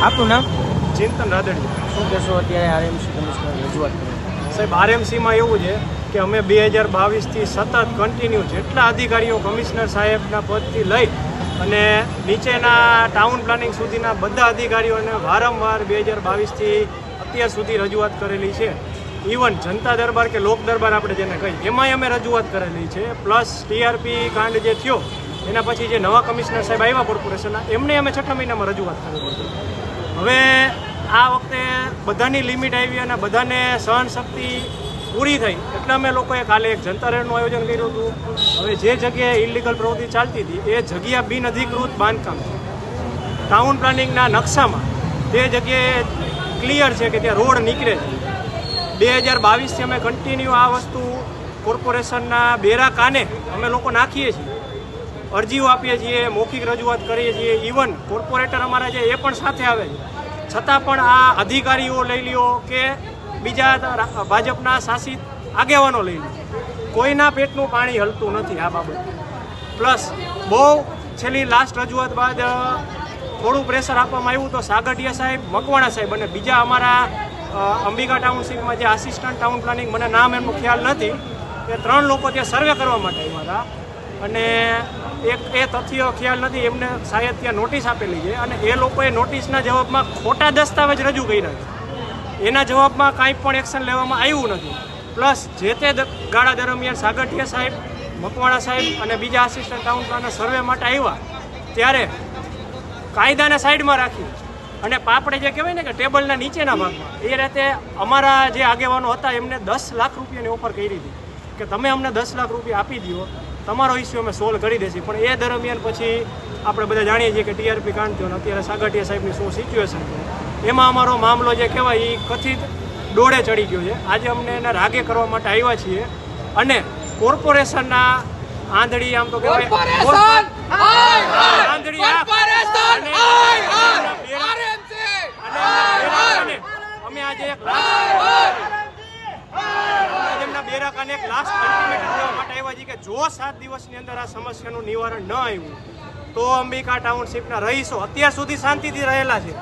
આપનું નામ? ચિંતન રાદડિયા. શું કહેશો અત્યારે આરએમસી કમિશનર રજૂઆત સાહેબ આરએમસીમાં એવું છે કે અમે બે હજાર બાવીસથી સતત કન્ટિન્યુ જેટલા અધિકારીઓ કમિશનર સાહેબના પદથી લઈ અને નીચેના ટાઉન પ્લાનિંગ સુધીના બધા અધિકારીઓને વારંવાર બે હજાર બાવીસથી અત્યાર સુધી રજૂઆત કરેલી છે. ઇવન જનતા દરબાર કે લોક દરબાર આપણે જેને કહીએ એમાંય અમે રજૂઆત કરેલી છે. પ્લસ ટીઆરપી કાંડ જે થયો એના પછી જે નવા કમિશનર સાહેબ આવ્યા કોર્પોરેશનના એમને અમે છઠ્ઠા મહિનામાં રજૂઆત કરેલી હવે આ વખતે બધાની લિમિટ આવી અને બધાને સહન શક્તિ પૂરી થઈ. એટલે અમે લોકોએ કાલે એક જનતા રેડનું આયોજન કર્યું હતું. હવે જે જગ્યાએ ઇલીગલ પ્રવૃત્તિ ચાલતી હતી, એ જગ્યા બિનઅધિકૃત બાંધકામ છે. ટાઉન પ્લાનિંગના નકશામાં તે જગ્યાએ ક્લિયર છે કે ત્યાં રોડ નીકળે છે. બે હજાર બાવીસથી અમે કન્ટિન્યુ આ વસ્તુ કોર્પોરેશનના બેરા કાને અમે લોકો નાખીએ છીએ. અરજીઓ આપીએ છીએ, મૌખિક રજૂઆત કરીએ છીએ. ઇવન કોર્પોરેટર અમારા છે એ પણ સાથે આવે છે. છતાં પણ આ અધિકારીઓ લઈ લ્યો કે બીજા ભાજપના શાસિત આગેવાનો લઈ લ્યો. કોઈના પેટનું પાણી હલતું નથી આ બાબતે. પ્લસ બહુ છેલ્લી લાસ્ટ રજૂઆત બાદ થોડું પ્રેશર આપવામાં આવ્યું તો સાગઠિયા સાહેબ, મકવાણા સાહેબ અને બીજા અમારા અંબિકા ટાઉનશીપમાં જે આસિસ્ટન્ટ ટાઉન પ્લાનિંગ મને નામ એમનો ખ્યાલ નથી. એ ત્રણ લોકો ત્યાં સર્વે કરવા માટે આવ્યા હતા. અને એક એ તથ્ય ખ્યાલ નથી, એમને શાયદ ત્યાં નોટિસ આપેલી છે. અને એ લોકોએ નોટિસના જવાબમાં ખોટા દસ્તાવેજ રજૂ કર્યા છે. એના જવાબમાં કાંઈ પણ એક્શન લેવામાં આવ્યું નથી. પ્લસ જે તે ગાળા દરમિયાન સાગઠિયા સાહેબ, મકવાણા સાહેબ અને બીજા આસિસ્ટન્ટ પ્લાનના સર્વે માટે આવ્યા, ત્યારે કાયદાને સાઈડમાં રાખી અને પાપડે જે કહેવાય ને કે ટેબલના નીચેના ભાગમાં, એ રીતે અમારા જે આગેવાનો હતા, એમને દસ લાખ રૂપિયાની ઓફર કરી હતી કે તમે અમને દસ લાખ રૂપિયા આપી દો તમારો ઇસ્યુ અમે સોલ્વ કરી દેશી. પણ એ દરમિયાન પછી આપણે બધા જાણીએ છીએ કે ટીઆરપી કાંડ થયો અત્યારે સાગઠિયા સાહેબની શું સિચ્યુએશન છે. એમાં અમારો મામલો જે કહેવાય એ કથિત દોડે ચડી ગયો છે. આજે અમને એને રાગે કરવા માટે આવ્યા છીએ. અને કોર્પોરેશનના આંધળી આમ તો કહેવાય અમે આંધળી કોર્પોરેશન અને આય એમના બેરા- આરએમસી અને બેરાકાને અમે આજે એક લાસ્ટ એમના અને એક લાસ્ટ અલ્ટિમેટમ દેવા માટે આવ્યા છીએ કે જો સાત દિવસની અંદર આ સમસ્યાનું નિવારણ ન આવ્યું, તો અંબિકા ટાઉનશીપના રહીશો અત્યાર સુધી શાંતિથી રહેલા છે.